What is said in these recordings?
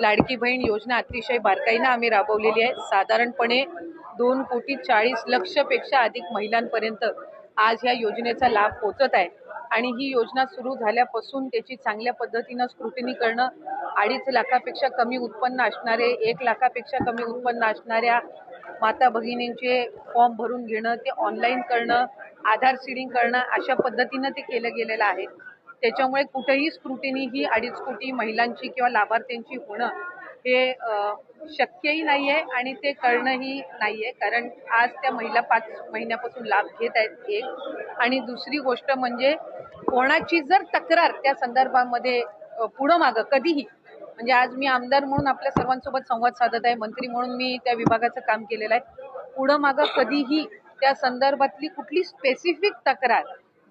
लाडकी बहीण योजना अतिशय बारकाईनं आम्ही राबवलेली आहे. साधारणपणे दोन कोटी चाळीस लक्षपेक्षा अधिक महिलांपर्यंत आज ह्या योजनेचा लाभ पोचत आहे. आणि ही योजना सुरू झाल्यापासून त्याची चांगल्या पद्धतीनं स्क्रुटिनी करणं अडीच लाखापेक्षा कमी उत्पन्न असणारे एक लाखापेक्षा कमी उत्पन्न असणाऱ्या माता भगिनींचे फॉर्म भरून घेणं ते ऑनलाईन करणं आधार सीडिंग करणं अशा पद्धतीनं ते केलं गेलेलं आहे. त्याच्यामुळे कुठेही स्क्रुटिनी ही अडीच कोटी महिलांची किंवा लाभार्थ्यांची होणं हे शक्यही नाही आहे आणि ते करणंही नाही आहे कारण आज त्या महिला पाच महिन्यापासून लाभ घेत आहेत एक. आणि दुसरी गोष्ट म्हणजे कोणाची जर तक्रार त्या संदर्भामध्ये पुढं मागं कधीही म्हणजे आज मी आमदार म्हणून आपल्या सर्वांसोबत संवाद साधत आहे मंत्री म्हणून मी त्या विभागाचं काम केलेलं आहे पुढं मागं कधीही त्या संदर्भातली कुठली स्पेसिफिक तक्रार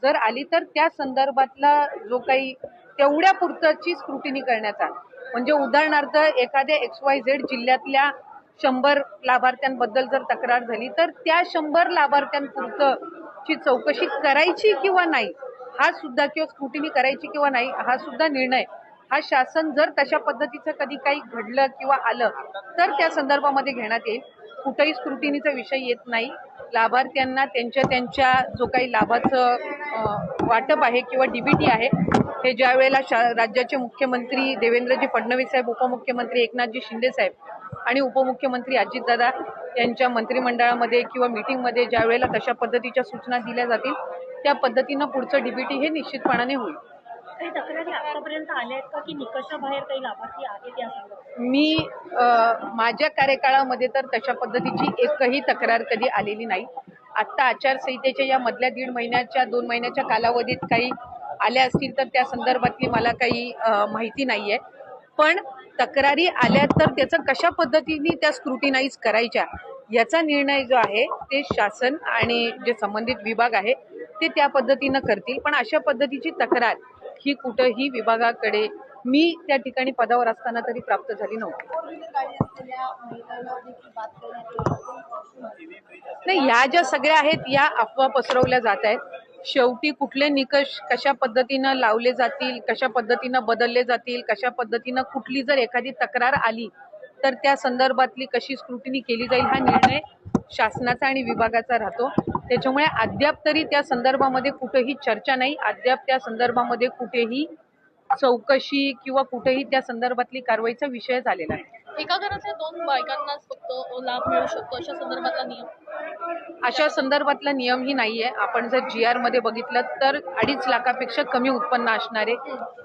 जर आली तर त्या संदर्भातला जो काही तेवढ्या पुरतची स्क्रुटिनी करण्याचा म्हणजे उदाहरणार्थ एखाद्या एक्स वाय झेड जिल्ह्यातल्या शंभर लाभार्थ्यांबद्दल जर तक्रार झाली तर त्या शंभर लाभार्थ्यांपुरतची चौकशी करायची किंवा नाही हा सुद्धा किंवा स्क्रुटिनी करायची किंवा नाही हा सुद्धा निर्णय हा शासन जर तशा पद्धतीचं कधी काही घडलं किंवा आलं तर त्या संदर्भामध्ये घेण्यात येईल. कुठेही स्क्रुटिनीचा विषय येत नाही. लाभार्थ्यांना त्यांच्या त्यांच्या जो काही लाभाचं वाटप आहे किंवा डीबीटी आहे हे ज्या वेळेला शा राज्याचे मुख्यमंत्री देवेंद्रजी फडणवीस साहेब उपमुख्यमंत्री एकनाथजी शिंदे साहेब आणि उपमुख्यमंत्री अजितदादा यांच्या मंत्रिमंडळामध्ये किंवा मीटिंगमध्ये ज्या वेळेला तशा पद्धतीच्या सूचना दिल्या जातील त्या पद्धतीनं पुढचं डीबीटी हे निश्चितपणाने होईल. काही तक्रारी आतापर्यंत आल्या आहेत का की निकषाबाहेर काही लाभार्थी आहेत या संदर्भात? मी माझ्या कार्यकाळामध्ये तर तशा पद्धतीची एकही तक्रार कधी आलेली नाही. आत्ता आचारसंहितेच्या या मधल्या दीड महिन्याच्या दोन महिन्याच्या कालावधीत काही आल्या असतील तर त्या संदर्भातली मला काही माहिती नाही आहे पण तक्रारी आल्या तर त्याचं कशा पद्धतीने त्या स्क्रुटिनाईज करायच्या याचा निर्णय जो आहे ते शासन आणि जे संबंधित विभाग आहे ते त्या पद्धतीनं करतील. पण अशा पद्धतीची तक्रार ही कुठंही विभागाकडे मी त्या ठिकाणी पदावर असताना तरी प्राप्त झाली नव्हती. नाही या ज्या सगळ्या आहेत या अफवा पसरवल्या जात आहेत. शेवटी कुठले निकष कशा पद्धतीनं लावले जातील कशा पद्धतीनं बदलले जातील कशा पद्धतीनं कुठली जर एखादी तक्रार आली तर त्या संदर्भातली कशी स्क्रुटिनी केली जाईल हा निर्णय शासनाचा आणि विभागाचा राहतो. त्याच्यामुळे अद्याप तरी त्या संदर्भामध्ये कुठेही चर्चा नाही. अद्याप त्या संदर्भामध्ये कुठेही चौकशी किंवा कुठेही त्या संदर्भातली कारवाईचा विषय झालेला आहे एका घरातल्या दोन बायकांनाच फक्त लाभ मिळू शकतो अशा संदर्भातला नियम? अशा संदर्भातला नियमही नाहीये. आपण जर जी आरमध्ये बघितलं तर अडीच लाखापेक्षा कमी उत्पन्न असणारे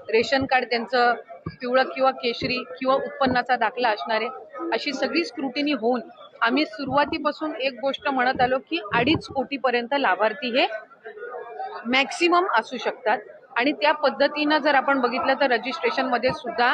रेशन कार्ड त्यांचं पिवळं किंवा केशरी किंवा उत्पन्नाचा दाखला असणारे अशी सगळी स्क्रुटिनी होऊन आम्ही सुरुवातीपासून एक गोष्ट म्हणत आलो की अडीच कोटीपर्यंत लाभार्थी हे मॅक्सिमम असू शकतात. आणि त्या पद्धतीनं जर आपण बघितलं तर रजिस्ट्रेशनमध्ये सुद्धा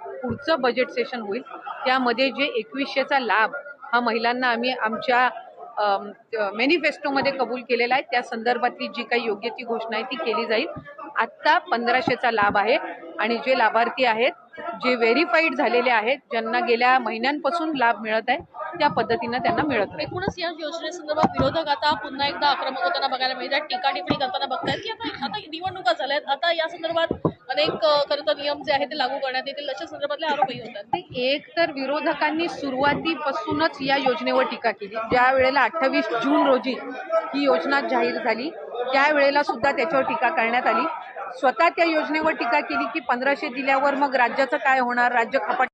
पुढचं बजेट सेशन होईल. त्यामध्ये जे एकवीसशेचा लाभ हा महिलांना आम्ही आमच्या मॅनिफेस्टोमध्ये कबूल केलेला आहे. त्या संदर्भातली जी काही योग्य ती घोषणा आहे ती केली जाईल. आत्ता पंधराशेचा लाभ आहे आणि जे लाभार्थी आहेत जे व्हेरीफाईड झालेले आहेत ज्यांना गेल्या महिन्यांपासून लाभ मिळत आहे त्या पद्धतीनं त्यांना मिळत नाही. एकूणच या योजनेसंदर्भात विरोधक आता पुन्हा एकदा आक्रमक होताना बघायला मिळतात टीका टिप्पणी करताना बघतायत की आता आता निवडणुका झाल्यात. आता या संदर्भात अनेक खरं तर नियम जे आहेत ते लागू करण्यात येतील अशा संदर्भातले आरोपही होतात. एक तर विरोधकांनी सुरुवातीपासूनच या योजनेवर टीका केली. ज्या वेळेला अठ्ठावीस जून रोजी ही योजना जाहीर झाली त्यावेळेला सुद्धा त्याच्यावर टीका करण्यात आली. स्वतः त्या योजनेवर टीका केली की पंधराशे दिल्यावर मग राज्याचं काय होणार? राज्य खपाट